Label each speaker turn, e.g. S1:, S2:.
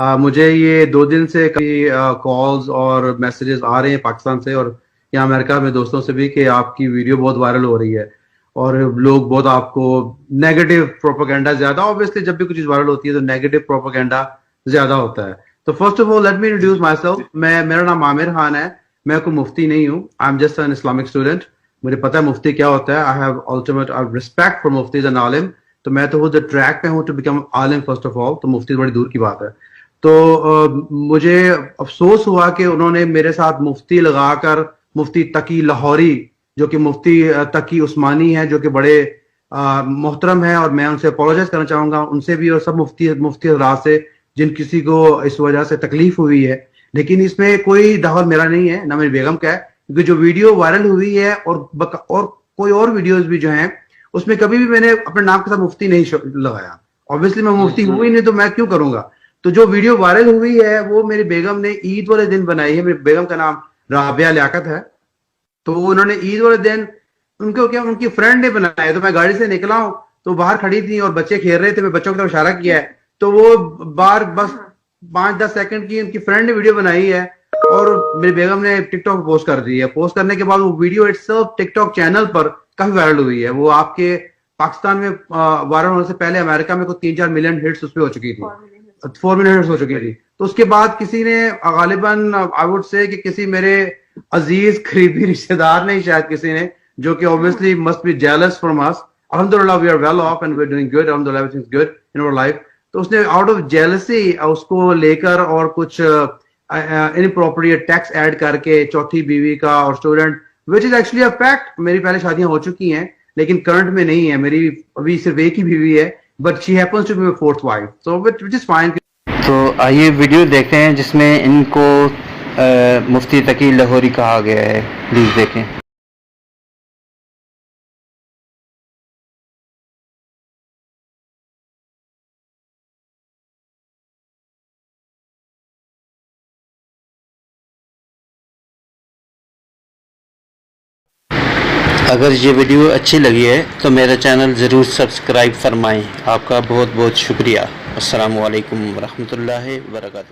S1: आ, मुझे ये दो दिन से कई कॉल्स और मैसेजेस आ रहे हैं पाकिस्तान से और यहाँ अमेरिका में दोस्तों से भी कि आपकी वीडियो बहुत वायरल हो रही है और लोग बहुत आपको नेगेटिव प्रोपोगेंडा ज़्यादा ऑब्वियसली जब भी कुछ चीज़ वायरल होती है तो नेगेटिव प्रोपोगेंडा ज़्यादा होता है। तो first of all let me introduce myself मैं मेरा नाम आमिर खान है। मैं कोई मुफ्ती नहीं हूँ। I am just an Islamic student मुझे पता है मुफ्ती क्या होता है। I have ultimate respect for Mufti N आलिम तो मैं तो खुद ट्रैक पे हूँ टू बिकम आलिम फ़र्स्ट ऑफ़ ऑल तो मुफ्ती बड़ी दूर की बात है। तो मुझे अफसोस हुआ कि उन्होंने मेरे साथ मुफ्ती लगाकर मुफ्ती तकी लाहौरी जो कि मुफ्ती तकी उस्मानी है जो कि बड़े मोहतरम है और मैं उनसे अपोलोजाइज करना चाहूँगा। उनसे भी और सब मुफ्ती मुफ्ती राज से जिन किसी को इस वजह से तकलीफ़ हुई है। लेकिन इसमें कोई दावल मेरा नहीं है ना मेरी बेगम का है क्योंकि जो वीडियो वायरल हुई है और और कोई और वीडियोस भी जो हैं उसमें कभी भी मैंने अपने नाम के साथ मुफ्ती नहीं लगाया। ऑब्वियसली मैं मुफ्ती हुई नहीं तो मैं क्यों करूँगा? तो जो वीडियो वायरल हुई है, वो मेरी बेगम ने ईद वाले दिन बनाई है। मेरी बेगम का नाम राबिया लियाकत है। तो उन्होंने ईद वाले दिन उनको क्या, उनकी फ्रेंड ने बनाया। तो मैं गाड़ी से निकला हूँ तो बाहर खड़ी थी और बच्चे खेल रहे थे। मैं बच्चों की तरफ़ इशारा किया है। तो वो बार बस पाँच दस सेकंड की उनकी फ्रेंड ने वीडियो बनाई है और मेरी बेगम ने टिकटॉक पोस्ट कर दी है। पोस्ट करने के बाद वो वीडियो इट्स टिकटॉक चैनल पर काफ़ी वायरल हुई है। वो आपके पाकिस्तान में वायरल होने से पहले अमेरिका में कुछ तीन चार मिलियन हिट्स उस पर हो चुकी थी। फोर मिनट हो चुकी थी। तो उसके बाद किसी ने, गालिबन आई वुड से कि किसी मेरे अज़ीज़ करीबी रिश्तेदार ने, शायद किसी ने, जो कि obviously must be jealous from us अल्हम्दुलिल्लाह we are well off and we doing good अल्हम्दुलिल्लाह everything is good in our life तो उसने आउट ऑफ़ जेलसी उसको लेकर और कुछ इनअप्रोप्रिएट टैक्स ऐड करके, चौथी बीवी का और student which is actually a fact मेरी पहले शादियाँ हो चुकी हैं, लेकिन करंट में नहीं है, मेरी अभी सिर्फ़ एक ही बीवी है but she happens to be my fourth wife so which is fine
S2: तो आइए वीडियो देखते हैं जिसमें इनको आ, मुफ्ती तकी लाहौरी कहा गया है। प्लीज़ देखें। अगर ये वीडियो अच्छी लगी है तो मेरा चैनल ज़रूर सब्सक्राइब फरमाएँ। आपका बहुत बहुत शुक्रिया। अस्सलाम वालेकुम वर्का